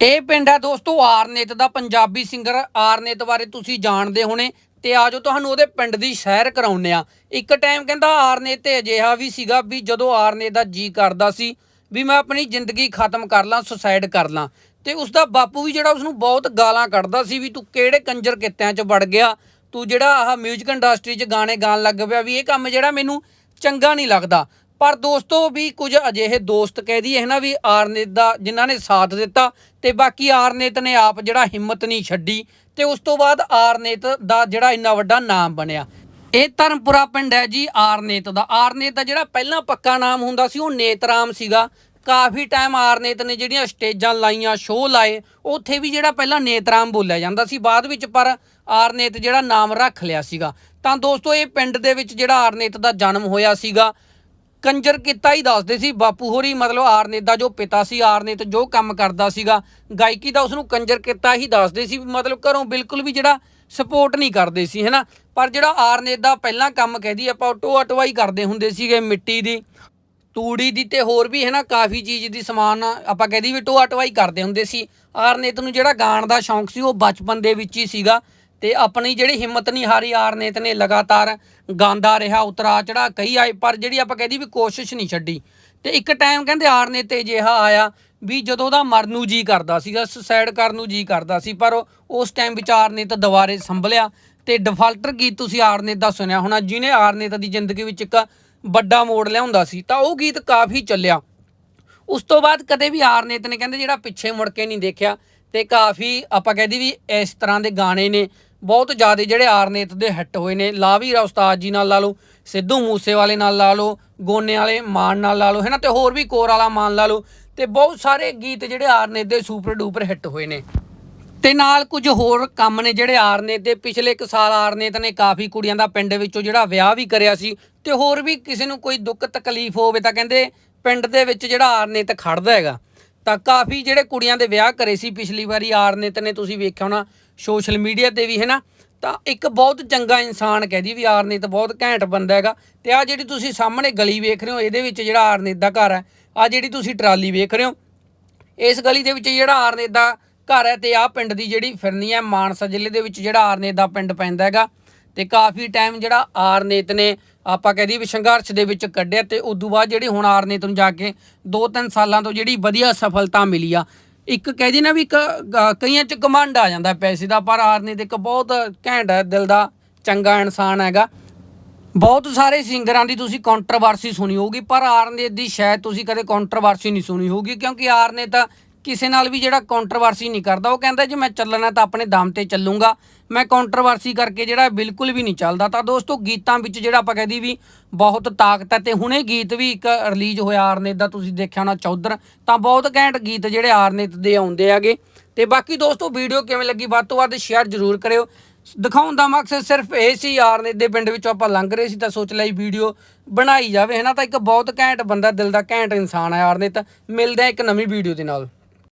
ਇਹ ਪਿੰਡ ਹੈ ਦੋਸਤੋ ਆਰਨੇਤ ਦਾ, ਪੰਜਾਬੀ ਸਿੰਗਰ ਆਰਨੇਤ ਬਾਰੇ ਤੁਸੀਂ ਜਾਣਦੇ ਹੋਣੇ ਤੇ ਆਜੋ ਤੁਹਾਨੂੰ ਉਹਦੇ ਪਿੰਡ ਦੀ ਸੈਰ ਕਰਾਉਂਦੇ ਆ ਇੱਕ ਟਾਈਮ ਕਹਿੰਦਾ ਆਰਨੇਤ ਤੇ ਅਜਿਹਾ ਵੀ ਸੀਗਾ ਵੀ ਜਦੋਂ ਆਰਨੇਤ ਦਾ ਜੀ ਕਰਦਾ ਸੀ ਵੀ ਮੈਂ ਆਪਣੀ ਜ਼ਿੰਦਗੀ ਖਤਮ ਕਰ ਲਾਂ ਸੁਸਾਈਡ ਕਰ ਲਾਂ। ਤੇ ਉਸ ਦਾ ਬਾਪੂ ਵੀ ਜਿਹੜਾ ਉਸ ਨੂੰ ਬਹੁਤ ਗਾਲਾਂ ਕੱਢਦਾ ਸੀ ਵੀ ਤੂੰ ਕਿਹੜੇ ਕੰਜਰ ਕਿੱਤਿਆਂ 'ਚ ਵੜ ਗਿਆ, ਤੂੰ ਜਿਹੜਾ ਆਹ 뮤직 ਇੰਡਸਟਰੀ 'ਚ ਗਾਣੇ ਗਾਣ ਲੱਗ ਪਿਆ ਵੀ ਇਹ ਕੰਮ ਜਿਹੜਾ ਮੈਨੂੰ ਚੰਗਾ ਨਹੀਂ ਲੱਗਦਾ। ਪਰ ਦੋਸਤੋ ਵੀ ਕੁਝ ਅਜਿਹੇ ਦੋਸਤ ਕਹਿ ਦਈਏ ਹੈ ਨਾ ਵੀ ਆਰਨੇਤ ਦਾ, ਜਿਨ੍ਹਾਂ ਨੇ ਸਾਥ ਦਿੱਤਾ ਤੇ ਬਾਕੀ ਆਰਨੇਤ ਨੇ ਆਪ ਜਿਹੜਾ ਹਿੰਮਤ ਨਹੀਂ ਛੱਡੀ ਤੇ ਉਸ ਤੋਂ ਬਾਅਦ ਆਰਨੇਤ ਦਾ ਜਿਹੜਾ ਇੰਨਾ ਵੱਡਾ ਨਾਮ ਬਣਿਆ। ਇਹ ਧਰਮਪੁਰਾ ਪਿੰਡ ਹੈ ਜੀ ਆਰਨੇਤ ਦਾ। ਆਰਨੇਤ ਦਾ ਜਿਹੜਾ ਪਹਿਲਾਂ ਪੱਕਾ ਨਾਮ ਹੁੰਦਾ ਸੀ ਉਹ ਨੇਤਰਾਮ ਸੀਗਾ। ਕਾਫੀ ਟਾਈਮ ਆਰਨੇਤ ਨੇ ਜਿਹੜੀਆਂ ਸਟੇਜਾਂ ਲਾਈਆਂ ਸ਼ੋਅ ਲਾਏ, ਉੱਥੇ ਵੀ ਜਿਹੜਾ ਪਹਿਲਾਂ ਨੇਤਰਾਮ ਬੋਲਿਆ ਜਾਂਦਾ ਸੀ। ਬਾਅਦ ਵਿੱਚ ਪਰ ਆਰਨੇਤ ਜਿਹੜਾ ਨਾਮ ਰੱਖ ਲਿਆ ਸੀਗਾ। ਤਾਂ ਦੋਸਤੋ ਇਹ ਪਿੰਡ ਦੇ ਵਿੱਚ ਜਿਹੜਾ ਆਰਨੇਤ ਦਾ ਜਨਮ ਹੋਇਆ ਸੀਗਾ ਕੰਜਰ ਕੀਤਾ ਹੀ ਦੱਸਦੇ ਸੀ, ਬਾਪੂ ਹੋਰੀ ਮਤਲਬ ਆਰਨੇਤ ਦਾ ਜੋ ਪਿਤਾ ਸੀ, ਆਰਨੇਤ ਜੋ ਕੰਮ ਕਰਦਾ ਸੀਗਾ, ਗਾਇਕੀ ਦਾ ਉਸ ਨੂੰ ਕੰਜਰ ਕੀਤਾ ਹੀ ਦੱਸਦੇ ਸੀ ਮਤਲਬ ਘਰੋਂ ਬਿਲਕੁਲ ਵੀ ਜਿਹੜਾ ਸਪੋਰਟ ਨਹੀਂ ਕਰਦੇ ਸੀ, ਹੈਨਾ? ਪਰ ਜਿਹੜਾ ਆਰਨੇਤ ਦਾ ਪਹਿਲਾਂ ਕੰਮ ਕਹਿਦੀ ਆਪਾਂ ਟੋਆ ਟਵਾਈ ਕਰਦੇ ਹੁੰਦੇ ਸੀਗੇ, ਮਿੱਟੀ ਦੀ, ਤੂੜੀ ਦੀ ਤੇ ਹੋਰ ਵੀ ਹੈ ਨਾ ਕਾਫੀ ਚੀਜ਼ ਦੀ ਸਮਾਨ ਆਪਾਂ ਕਹਦੀ ਵੀ ਟੋਆ ਟਵਾਈ ਕਰਦੇ ਹੁੰਦੇ ਸੀ। ਆਰਨੇਤ ਨੂੰ ਜਿਹੜਾ ਗਾਣ ਦਾ ਸ਼ੌਂਕ ਸੀ, ਉਹ ਬਚਪਨ ਦੇ ਵਿੱਚ ਹੀ ਸੀਗਾ। ਤੇ ਆਪਣੀ ਜਿਹੜੀ ਹਿੰਮਤ ਨਹੀਂ ਹਾਰੀ, ਆਰਨੇਤ ਨੇ ਲਗਾਤਾਰ ਗਾਉਂਦਾ ਰਿਹਾ ਉਤਰਾ ਚੜਾ ਕਈ ਆਏ, ਪਰ ਜਿਹੜੀ ਆਪਾਂ ਕਹਦੀ ਵੀ ਕੋਸ਼ਿਸ਼ ਨਹੀਂ ਛੱਡੀ। ਤੇ ਇੱਕ ਟਾਈਮ ਕਹਿੰਦੇ ਆਰਨੇਤ ਅਜਿਹਾ ਆਇਆ ਵੀ ਜਦੋਂ ਉਹਦਾ ਮਰਨ ਨੂੰ ਜੀ ਕਰਦਾ ਸੀਗਾ ਸੁਸਾਈਡ ਕਰਨ ਨੂੰ ਜੀ ਕਰਦਾ ਸੀ, ਪਰ ਉਸ ਟਾਈਮ ਵਿੱਚ ਆਰਨੇਤ ਦੁਬਾਰੇ ਸੰਭਲਿਆ। ਤੇ ਡਿਫਾਲਟਰ ਗੀਤ ਤੁਸੀਂ ਆਰਨੇਤ ਦਾ ਸੁਣਿਆ ਹੋਣਾ? ਜਿਹਨੇ ਆਰਨੇਤ ਦੀ ਜ਼ਿੰਦਗੀ ਵਿੱਚ ਇੱਕ ਵੱਡਾ ਮੋੜ ਲਿਆਉਂਦਾ ਸੀ, ਤਾਂ ਉਹ ਗੀਤ ਕਾਫੀ ਚੱਲਿਆ। ਉਸ ਤੋਂ ਬਾਅਦ ਕਦੇ ਵੀ ਆਰਨੇਤ ਨੇ ਕਹਿੰਦੇ ਜਿਹੜਾ ਪਿੱਛੇ ਮੁੜ ਕੇ ਨਹੀਂ ਦੇਖਿਆ, ਤੇ ਕਾਫੀ ਆਪਾਂ ਕਹਿੰਦੇ ਵੀ ਇਸ ਤਰ੍ਹਾਂ ਦੇ ਗਾਣੇ ਨੇ ਬਹੁਤ ਜ਼ਿਆਦਾ ਜਿਹੜੇ ਆਰਨੇਤ ਦੇ ਹਿੱਟ ਹੋਏ ਨੇ। ਲਾਵੀਰਾ ਉਸਤਾਦ ਜੀ ਨਾਲ ਲਾ ਲਓ, ਸਿੱਧੂ ਮੂਸੇ ਵਾਲੇ ਨਾਲ ਲਾ ਲਓ, ਗੋਨੇ ਵਾਲੇ ਮਾਨ ਨਾਲ ਲਾ ਲਓ, ਹੈ ਨਾ? ਤੇ ਹੋਰ ਵੀ ਕੋਰ ਵਾਲਾ ਮਾਨ ਲਾ ਲਓ, ਤੇ ਬਹੁਤ ਸਾਰੇ ਗੀਤ ਜਿਹੜੇ ਆਰਨੇਤ ਦੇ ਸੁਪਰ ਡੂਪਰ ਹਿੱਟ ਹੋਏ ਨੇ। ਤੇ ਨਾਲ ਕੁਝ ਹੋਰ ਕੰਮ ਨੇ ਜਿਹੜੇ ਆਰਨੇਤ ਦੇ। ਪਿਛਲੇ ਇੱਕ ਸਾਲ ਆਰਨੇਤ ਨੇ ਕਾਫੀ ਕੁੜੀਆਂ ਦਾ ਪਿੰਡ ਵਿੱਚੋਂ ਜਿਹੜਾ ਵਿਆਹ ਵੀ ਕਰਿਆ ਸੀ, ਤੇ ਹੋਰ ਵੀ ਕਿਸੇ ਨੂੰ ਕੋਈ ਦੁੱਖ ਤਕਲੀਫ ਹੋਵੇ ਤਾਂ ਕਹਿੰਦੇ ਪਿੰਡ ਦੇ ਵਿੱਚ ਜਿਹੜਾ ਆਰਨੇਤ ਖੜਦਾ ਹੈਗਾ। ਤਾਂ ਕਾਫੀ ਜਿਹੜੇ ਕੁੜੀਆਂ ਦੇ ਵਿਆਹ ਕਰੇ ਸੀ ਪਿਛਲੀ ਵਾਰੀ, ਆਰਨੇਤ ਨੇ ਤੁਸੀਂ ਵੇਖਿਆ ਹੋਣਾ ਸੋਸ਼ਲ ਮੀਡੀਆ ਤੇ ਵੀ, ਹੈ ਨਾ? ਤਾਂ ਇੱਕ ਬਹੁਤ ਚੰਗਾ ਇਨਸਾਨ ਕਹਿ ਕਹਦੀ ਵੀ ਆਰਨੀਤ ਬਹੁਤ ਘੈਂਟ ਬੰਦਾ ਹੈਗਾ। ਤੇ ਆ ਜਿਹੜੀ ਤੁਸੀਂ ਸਾਹਮਣੇ ਗਲੀ ਵੇਖ ਰਹੇ ਹੋ, ਇਹਦੇ ਵਿੱਚ ਜਿਹੜਾ ਆਰਨੀਤ ਦਾ ਘਰ ਹੈ ਆ ਜਿਹੜੀ ਤੁਸੀਂ ਟਰਾਲੀ ਵੇਖ ਰਹੇ ਹੋ, ਇਸ ਗਲੀ ਦੇ ਵਿੱਚ ਜਿਹੜਾ ਆਰਨੇਤ ਦਾ ਘਰ ਹੈ ਤੇ ਆਹ ਪਿੰਡ ਦੀ ਜਿਹੜੀ ਫਿਰਨੀ ਹੈ, ਮਾਨਸਾ ਜ਼ਿਲ੍ਹੇ ਦੇ ਵਿੱਚ ਜਿਹੜਾ ਆਰਨੇਤ ਦਾ ਪਿੰਡ ਪੈਂਦਾ ਹੈਗਾ। ਤੇ ਕਾਫੀ ਟਾਈਮ ਜਿਹੜਾ ਆਰਨੇਤ ਨੇ ਆਪਾਂ ਕਹਦੀ ਵੀ ਸੰਘਰਸ਼ ਦੇ ਵਿੱਚ ਕੱਢਿਆ ਤੇ ਤੋਂ ਬਾਅਦ ਜਿਹੜੀ ਹੁਣ ਆਰਨੇਤ ਨੂੰ ਜਾ ਕੇ 2-3 ਸਾਲਾਂ ਤੋਂ ਜਿਹੜੀ ਵਧੀਆ ਸਫਲਤਾ ਮਿਲੀ ਆ ਇੱਕ ਕਹਿ ਕਹਦੀ ਨਾ ਵੀ ਇੱਕ ਗ- ਕਈਆਂ ਚ ਕਮੰਡ ਆ ਜਾਂਦਾ ਪੈਸੇ ਦਾ, ਪਰ ਆਰਨੇਤ ਇੱਕ ਬਹੁਤ ਘੈਂਟ ਹੈ ਦਿਲ ਦਾ ਚੰਗਾ ਇਨਸਾਨ ਹੈਗਾ। ਬਹੁਤ ਸਾਰੇ ਸਿੰਗਰਾਂ ਦੀ ਤੁਸੀਂ ਕੰਟਰੋਵਰਸੀ ਸੁਣੀ ਹੋਊਗੀ, ਪਰ ਆਰਨੇਤ ਦੀ ਸ਼ਾਇਦ ਤੁਸੀਂ ਕਦੇ ਕੰਟਰੋਵਰਸੀ ਨਹੀਂ ਸੁਣੀ ਹੋਊਗੀ, ਕਿਉਂਕਿ ਆਰਨੇ ਤਾਂ ਕਿਸੇ ਨਾਲ ਵੀ ਜਿਹੜਾ ਕੰਟਰੋਵਰਸੀ ਨਹੀਂ ਕਰਦਾ, ਉਹ ਕਹਿੰਦਾ ਜੇ ਮੈਂ ਚੱਲਣਾ ਤਾਂ ਆਪਣੇ ਦਮ ਤੇ ਚੱਲੂੰਗਾ, ਮੈਂ ਕੰਟਰੋਵਰਸੀ ਕਰਕੇ ਜਿਹੜਾ ਬਿਲਕੁਲ ਵੀ ਨਹੀਂ ਚੱਲਦਾ। ਤਾਂ ਦੋਸਤੋ, ਗੀਤਾਂ ਵਿੱਚ ਜਿਹੜਾ ਆਪਾਂ ਕਹਦੀ ਵੀ ਬਹੁਤ ਤਾਕਤ ਹੈ ਤੇ ਹੁਣੇ ਗੀਤ ਵੀ ਇੱਕ ਰਿਲੀਜ਼ ਹੋਇਆ ਆਰਨੇਤ ਦਾ, ਤੁਸੀਂ ਦੇਖਿਆ ਹੋਣਾ ਚੌਧਰ, ਤਾਂ ਬਹੁਤ ਘੈਂਟ ਗੀਤ ਜਿਹੜੇ ਆਰਨੇਤ ਦੇ ਆਉਂਦੇ ਹੈਗੇ। ਤੇ ਬਾਕੀ ਦੋਸਤੋ ਵੀਡੀਓ ਕਿਵੇਂ ਲੱਗੀ ਵੱਧ ਤੋਂ ਵੱਧ ਸ਼ੇਅਰ ਜ਼ਰੂਰ ਕਰਿਓ। ਦਿਖਾਉਣ ਦਾ ਮਕਸਦ ਸਿਰਫ ਇਹ ਸੀ, ਆਰਨੇਤ ਦੇ ਪਿੰਡ ਵਿੱਚੋਂ ਆਪਾਂ ਲੰਘ ਰਹੇ ਸੀ ਤਾਂ ਸੋਚ ਲਈ ਵੀਡੀਓ ਬਣਾਈ ਜਾਵੇ, ਹੈ ਨਾ? ਤਾਂ ਇੱਕ ਬਹੁਤ ਘੈਂਟ ਬੰਦਾ, ਦਿਲ ਦਾ ਘੈਂਟ ਇਨਸਾਨ ਹੈ ਆਰਨੇਤ। ਮਿਲਦੇ ਆ ਇੱਕ ਨਵੀਂ ਵੀਡੀਓ ਦੇ ਨਾਲ।